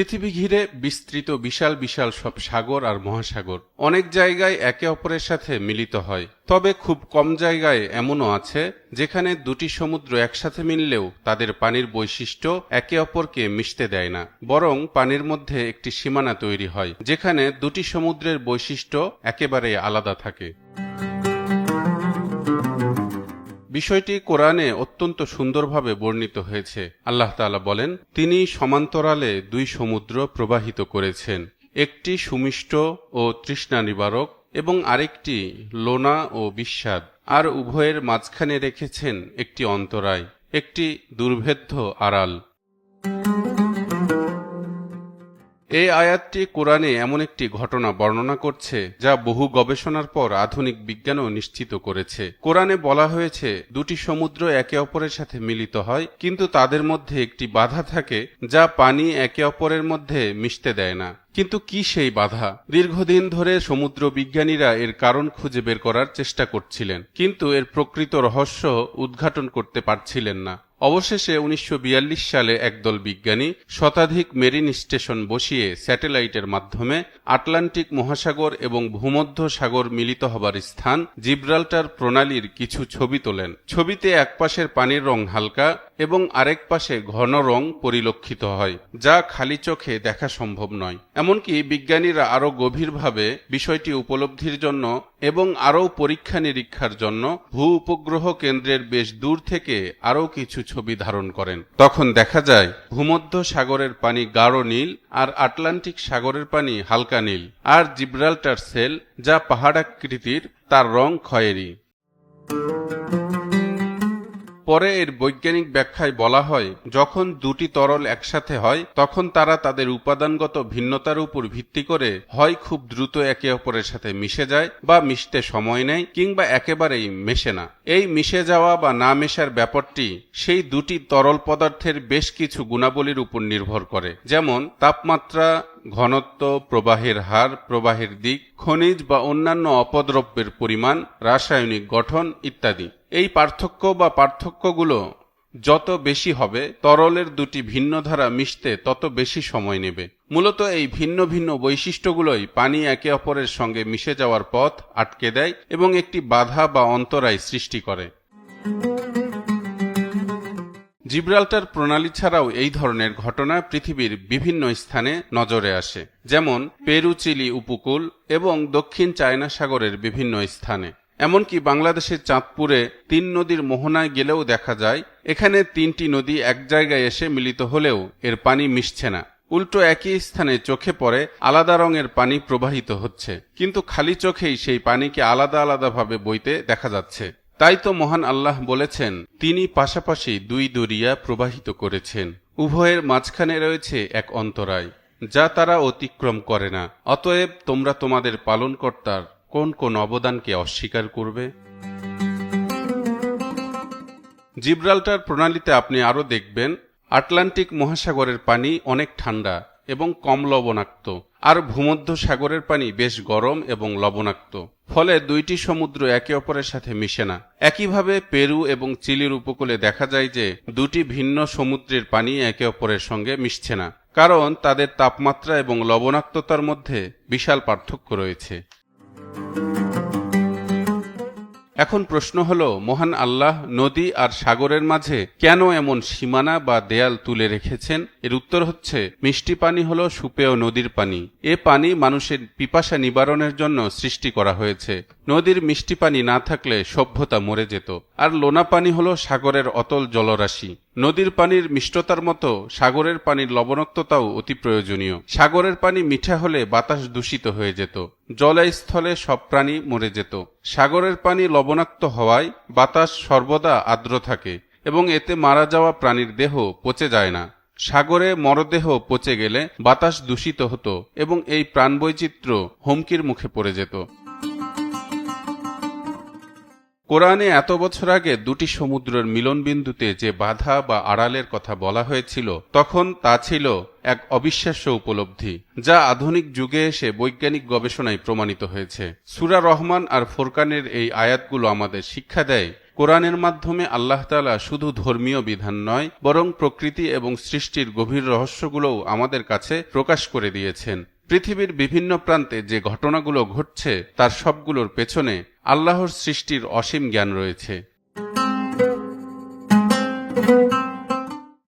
পৃথিবী ঘিরে বিস্তৃত বিশাল বিশাল সব সাগর আর মহাসাগর। অনেক জায়গায় একে অপরের সাথে মিলিত হয়। তবে খুব কম জায়গায় এমনও আছে, যেখানে দুটি সমুদ্র একসাথে মিললেও তাদের পানির বৈশিষ্ট্য একে অপরকে মিশতে দেয় না। বরং পানির মধ্যে একটি সীমানা তৈরি হয়, যেখানে দুটি সমুদ্রের বৈশিষ্ট্য একেবারে আলাদা থাকে। বিষয়টি কোরআনে অত্যন্ত সুন্দরভাবে বর্ণিত হয়েছে। আল্লাহ তালা বলেন, তিনি সমান্তরালে দুই সমুদ্র প্রবাহিত করেছেন, একটি সুমিষ্ট ও তৃষ্ণা নিবারক এবং আরেকটি লোনা ও বিস্বাদ আর উভয়ের মাঝখানে রেখেছেন একটি অন্তরায়, একটি দুর্ভেদ্য আড়াল। এই আয়াতটি কোরআনে এমন একটি ঘটনা বর্ণনা করছে, যা বহু গবেষণার পর আধুনিক বিজ্ঞানও নিশ্চিত করেছে। কোরআনে বলা হয়েছে, দুটি সমুদ্র একে অপরের সাথে মিলিত হয়, কিন্তু তাদের মধ্যে একটি বাধা থাকে, যা পানি একে অপরের মধ্যে মিশতে দেয় না। কিন্তু কি সেই বাধা? দীর্ঘদিন ধরে সমুদ্র বিজ্ঞানীরা এর কারণ খুঁজে বের করার চেষ্টা করছিলেন, কিন্তু এর প্রকৃত রহস্য উদ্ঘাটন করতে পারছিলেন না। অবশেষে উনিশশো বিয়াল্লিশ সালে একদল বিজ্ঞানী শতাধিক মেরিন স্টেশন বসিয়ে স্যাটেলাইটের মাধ্যমে আটলান্টিক মহাসাগর এবং ভূমধ্য সাগর মিলিত হবার স্থান জিব্রাল্টার প্রণালীর কিছু ছবি তোলেন। ছবিতে একপাশের পানির রং হালকা এবং আরেক পাশে ঘন রং পরিলক্ষিত হয়, যা খালি চোখে দেখা সম্ভব নয়। এমনকি বিজ্ঞানীরা আরও গভীরভাবে বিষয়টি উপলব্ধির জন্য এবং আরও পরীক্ষা নিরীক্ষার জন্য ভূ উপগ্রহ কেন্দ্রের বেশ দূর থেকে আরও কিছু ছবি ধারণ করেন। তখন দেখা যায়, ভূমধ্য সাগরের পানি গাঢ় নীল আর আটলান্টিক সাগরের পানি হালকা নীল আর জিব্রাল্টার সেল, যা পাহাড়াকৃতির তার রং খয়েরি। পরে এর বৈজ্ঞানিক ব্যাখ্যায় বলা হয়, যখন দুটি তরল একসাথে হয়, তখন তারা তাদের উপাদানগত ভিন্নতার উপর ভিত্তি করে হয় খুব দ্রুত একে অপরের সাথে মিশে যায় বা মিশতে সময় নেয় কিংবা একেবারেই মেশে না। এই মিশে যাওয়া বা না মেশার ব্যাপারটি সেই দুটি তরল পদার্থের বেশ কিছু গুণাবলীর উপর নির্ভর করে। যেমন, তাপমাত্রা, ঘনত্ব, প্রবাহের হার, প্রবাহের দিক, খনিজ বা অন্যান্য অপদ্রব্যের পরিমাণ, রাসায়নিক গঠন ইত্যাদি। এই পার্থক্য বা পার্থক্যগুলো যত বেশি হবে, তরলের দুটি ভিন্ন ধারা মিশতে তত বেশি সময় নেবে। মূলত এই ভিন্ন ভিন্ন বৈশিষ্ট্যগুলোই পানি একে অপরের সঙ্গে মিশে যাওয়ার পথ আটকে দেয় এবং একটি বাধা বা অন্তরায় সৃষ্টি করে। জিব্রাল্টার প্রণালী ছাড়াও এই ধরনের ঘটনা পৃথিবীর বিভিন্ন স্থানে নজরে আসে, যেমন পেরু, চিলি উপকূল এবং দক্ষিণ চায়না সাগরের বিভিন্ন স্থানে। এমনকি বাংলাদেশের চাঁদপুরে তিন নদীর মোহনায় গেলেও দেখা যায়, এখানে তিনটি নদী এক জায়গায় এসে মিলিত হলেও এর পানি মিশছে না। উল্টো একই স্থানে চোখে পড়ে আলাদা রঙের পানি প্রবাহিত হচ্ছে। কিন্তু খালি চোখেই সেই পানিকে আলাদা আলাদাভাবে বইতে দেখা যাচ্ছে। তাই তো মহান আল্লাহ বলেছেন, তিনি পাশাপাশি দুই দরিয়া প্রবাহিত করেছেন। উভয়ের মাঝখানে রয়েছে এক অন্তরায়, যা তারা অতিক্রম করে না। অতএব তোমরা তোমাদের পালনকর্তার কোন কোন অবদানকে অস্বীকার করবে? জিব্রাল্টার প্রণালীতে আপনি আরও দেখবেন, আটলান্টিক মহাসাগরের পানি অনেক ঠান্ডা এবং কম লবণাক্ত, আর ভূমধ্য সাগরের পানি বেশ গরম এবং লবণাক্ত, ফলে দুইটি সমুদ্র একে অপরের সাথে মিশে না। একইভাবে পেরু এবং চিলির উপকূলে দেখা যায় যে দুটি ভিন্ন সমুদ্রের পানি একে অপরের সঙ্গে মিশছে না, কারণ তাদের তাপমাত্রা এবং লবণাক্ততার মধ্যে বিশাল পার্থক্য রয়েছে। Bye. এখন প্রশ্ন হল, মহান আল্লাহ নদী আর সাগরের মাঝে কেন এমন সীমানা বা দেয়াল তুলে রেখেছেন? এর উত্তর হচ্ছে, মিষ্টি পানি হল সুপেয় নদীর পানি। এ পানি মানুষের পিপাসা নিবারণের জন্য সৃষ্টি করা হয়েছে। নদীর মিষ্টি পানি না থাকলে সভ্যতা মরে যেত। আর লোনা পানি হল সাগরের অতল জলরাশি। নদীর পানির মিষ্টতার মতো সাগরের পানির লবণাক্ততাও অতি প্রয়োজনীয়। সাগরের পানি মিঠা হলে বাতাস দূষিত হয়ে যেত। জলে স্থলে সব প্রাণী মরে যেত। সাগরের পানি লবণাক্ত হওয়ায় বাতাস সর্বদা আর্দ্র থাকে, এবং এতে মারা যাওয়া প্রাণীর দেহ পচে যায় না। সাগরে মরদেহ পচে গেলে বাতাস দূষিত হতো, এবং এই প্রাণবৈচিত্র্য হুমকির মুখে পড়ে যেত। কোরআনে এত বছর আগে দুটি সমুদ্রের মিলনবিন্দুতে যে বাধা বা আড়ালের কথা বলা হয়েছিল, তখন তা ছিল এক অবিশ্বাস্য উপলব্ধি, যা আধুনিক যুগে এসে বৈজ্ঞানিক গবেষণায় প্রমাণিত হয়েছে। সুরা রহমান আর ফোরকানের এই আয়াতগুলো আমাদের শিক্ষা দেয়, কোরআনের মাধ্যমে আল্লাহ তালা শুধু ধর্মীয় বিধান নয়, বরং প্রকৃতি এবং সৃষ্টির গভীর রহস্যগুলোও আমাদের কাছে প্রকাশ করে দিয়েছেন। পৃথিবীর বিভিন্ন প্রান্তে যে ঘটনাগুলো ঘটছে, তার সবগুলোর পেছনে আল্লাহর সৃষ্টির অসীম জ্ঞান রয়েছে।